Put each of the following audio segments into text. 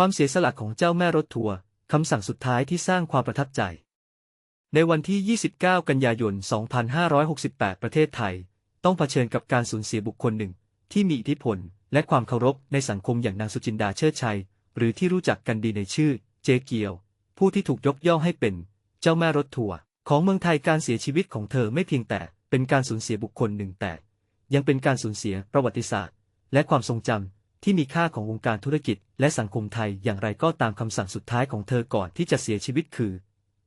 ความเสียสละของเจ้าแม่รถทัวร์คำสั่งสุดท้ายที่สร้างความประทับใจ ในวันที่ 29 กันยายน 2568 ประเทศไทย ต้องเผชิญกับการสูญเสียบุคคลหนึ่ง ที่มีอิทธิพล และความเคารพในสังคมอย่างนางสุจินดาเชิดชัย หรือที่รู้จักกันดีในชื่อ เจเกียว ผู้ที่ถูกยกย่องให้เป็น เจ้าแม่รถทัวร์ของเมืองไทยการเสียชีวิตของเธอไม่เพียงแต่เป็นการสูญเสียบุคคลหนึ่งแต่ ยังเป็นการสูญเสียประวัติศาสตร์ และความทรงจำ ที่มีค่าของวงการธุรกิจและสังคมไทยอย่างไรก็ตามคำสั่งสุดท้ายของเธอก่อนที่จะเสียชีวิตคือ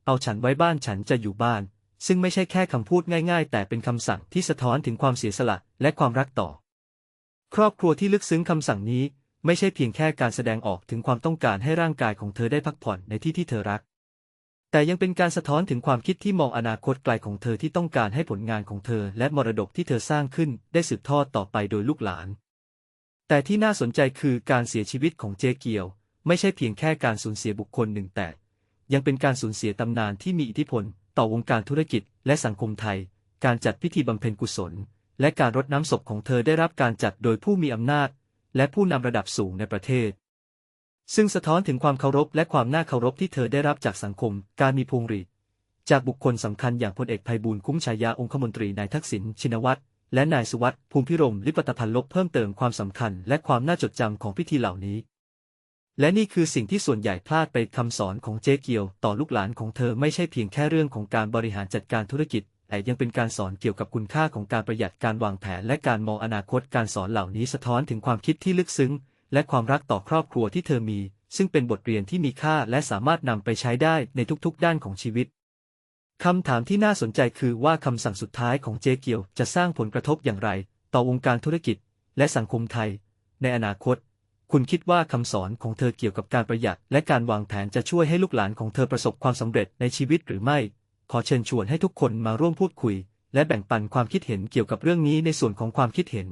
เอาฉันไว้บ้านฉันจะอยู่บ้าน ซึ่งไม่ใช่แค่คำพูดง่ายๆ แต่เป็นคำสั่งที่สะท้อนถึงความเสียสละและความรักต่อ ครอบครัวที่ลึกซึ้งคำสั่งนี้ไม่ใช่เพียงแค่การแสดงออกถึงความต้องการให้ร่างกายของเธอได้พักผ่อนในที่ที่เธอรัก แต่ยังเป็นการสะท้อนถึงความคิดที่มองอนาคตไกลของเธอที่ต้องการให้ผลงานของเธอและมรดกที่เธอสร้างขึ้นได้สืบทอดต่อไปโดยลูกหลาน แต่ที่น่าสนใจคือการเสียชีวิตของเจเกียว ไม่ใช่เพียงแค่การสูญเสียบุคคลหนึ่งแต่ ยังเป็นการสูญเสียตำนานที่มีอิทธิพล ต่อวงการธุรกิจและสังคมไทย การจัดพิธีบำเพ็ญกุศล และการรดน้ำศพของเธอได้รับการจัดโดยผู้มีอำนาจ และผู้นำระดับสูงในประเทศ ซึ่งสะท้อนถึงความเคารพและความน่าเคารพที่เธอได้รับจากสังคม การมีพวงหรีดจากบุคคลสำคัญอย่างพลเอกไพบูลย์คุ้มฉายาองคมนตรีนายทักษิณชินวัตร และนายสุวัสด์ภูมิพิรมลิปตพันลบเพิ่มเติมความสำคัญและความน่าจดจำของพิธีเหล่านี้ และนี่คือสิ่งที่ส่วนใหญ่พลาดไปคำสอนของเจ๊เกียว ต่อลูกหลานของเธอไม่ใช่เพียงแค่เรื่องของการบริหารจัดการธุรกิจแต่ยังเป็นการสอนเกี่ยวกับคุณค่าของการประหยัดการวางแผนและการมองอนาคตการสอนเหล่านี้สะท้อนถึงความคิดที่ลึกซึ้ง และความรักต่อครอบครัวที่เธอมี ซึ่งเป็นบทเรียนที่มีค่าและสามารถนำไปใช้ได้ในทุกๆ ด้านของชีวิต คำถามที่น่าสนใจคือว่าคำสั่งสุดท้ายของเจเกียวจะสร้างผลกระทบอย่างไร ต่อวงการธุรกิจ และสังคมไทย ในอนาคต คุณคิดว่าคำสอนของเธอเกี่ยวกับการประหยัด และการวางแผนจะช่วยให้ลูกหลานของเธอประสบความสำเร็จในชีวิตหรือไม่ ขอเชิญชวนให้ทุกคนมาร่วมพูดคุย และแบ่งปันความคิดเห็นเกี่ยวกับเรื่องนี้ในส่วนของความคิดเห็น